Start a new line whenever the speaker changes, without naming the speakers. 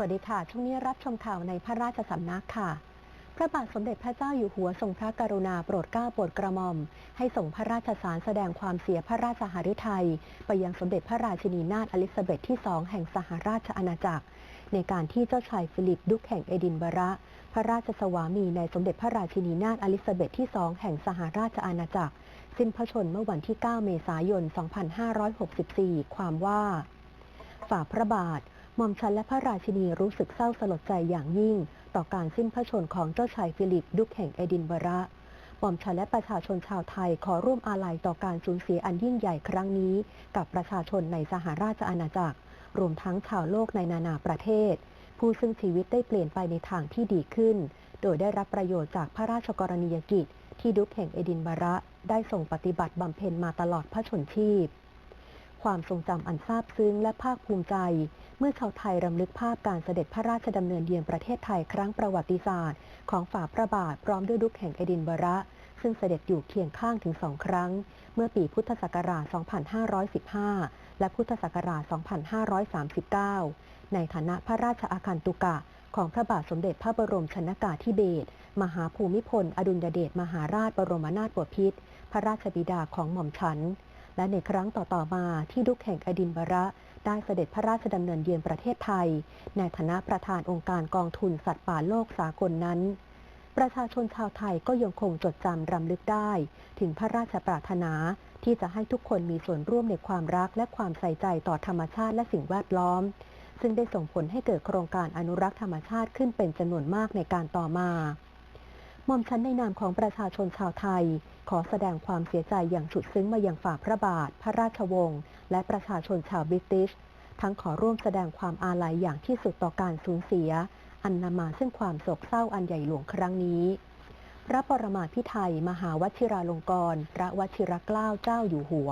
สวัสดีค่ะ ช่วงนี้รับชมข่าวในพระราชสำนักค่ะ พระบาทสมเด็จพระเจ้าอยู่หัวทรงพระกรุณาโปรดเกล้าโปรดกระหม่อม ให้ส่งพระราชสารแสดงความเสียพระราชหฤทัยไปยังสมเด็จพระราชินีนาถอลิซาเบธที่สองแห่งสหราชอาณาจักร ในการที่เจ้าชายฟิลิปดุกแห่งเอดินบะระ พระราชสวามีในสมเด็จพระราชินีนาถอลิซาเบธที่สองแห่งสหราชอาณาจักร สิ้นพระชนม์เมื่อวันที่ 9 เมษายน 2564 ความว่า ฝ่าพระบาท หม่อมฉันและพระราชินีรู้สึกเศร้าสลดใจอย่างยิ่ง ต่อการสิ้นพระชนม์ของเจ้าชายฟิลิปดุกแห่งเอดินบะระหม่อมฉันและประชาชนชาวไทยขอร่วมอาลัยต่อการสูญเสียอันยิ่งใหญ่ครั้งนี้ กับประชาชนในสหราชอาณาจักร รวมทั้งชาวโลกในนานาประเทศ ผู้ซึ่งชีวิตได้เปลี่ยนไปในทางที่ดีขึ้น โดยได้รับประโยชน์จากพระราชกรณียกิจ ที่ดุกแห่งเอดินบะระได้ทรงปฏิบัติบำเพ็ญมาตลอดพระชนชีพ ความทรงจำอันซาบซึ้งและภาคภูมิใจ เมื่อชาวไทยรำลึกภาพการเสด็จพระราชดำเนินเยือนประเทศไทยครั้งประวัติศาสตร์ ของฝ่าพระบาทพร้อมด้วยดุกแห่งเอดินบระ ซึ่งเสด็จอยู่เคียงข้างถึงสองครั้ง เมื่อปีพุทธศักราช 2515 และพุทธศักราช 2539 ในฐานะพระราชอาคันตุกะของพระบาทสมเด็จพระบรมชนากาธิเบศรมหาภูมิพล อดุลยเดชมหาราชบรมนาถบพิตรพระราชบิดาของหม่อมฉัน และในครั้งต่อๆมาที่ดุกแห่งอดินบะระ ได้เสด็จพระราชดำเนินเยือนประเทศไทย ในฐานะประธานองค์การกองทุนสัตว์ป่าโลกสากลนั้น ประชาชนชาวไทยก็ยังคงจดจำรำลึกได้ ถึงพระราชปรารถนาที่จะให้ทุกคนมีส่วนร่วมในความรักและความใส่ใจต่อธรรมชาติและสิ่งแวดล้อม ซึ่งได้ส่งผลให้เกิดโครงการอนุรักษ์ธรรมชาติขึ้นเป็นจำนวนมากในการต่อมา ม่อมฉันในนามของประชาชนชาวไทย ขอแสดงความเสียใจอย่างสุดซึ้งมายังฝ่าพระบาท พระราชวงศ์และประชาชนชาวบริติช ทั้งขอร่วมแสดงความอาลัยอย่างที่สุดต่อการสูญเสีย อันนำมาซึ่งความโศกเศร้าอันใหญ่หลวงครั้งนี้ พระปรมาภิไธยมหาวชิราลงกรณ์พระวชิรเกล้าเจ้าอยู่หัว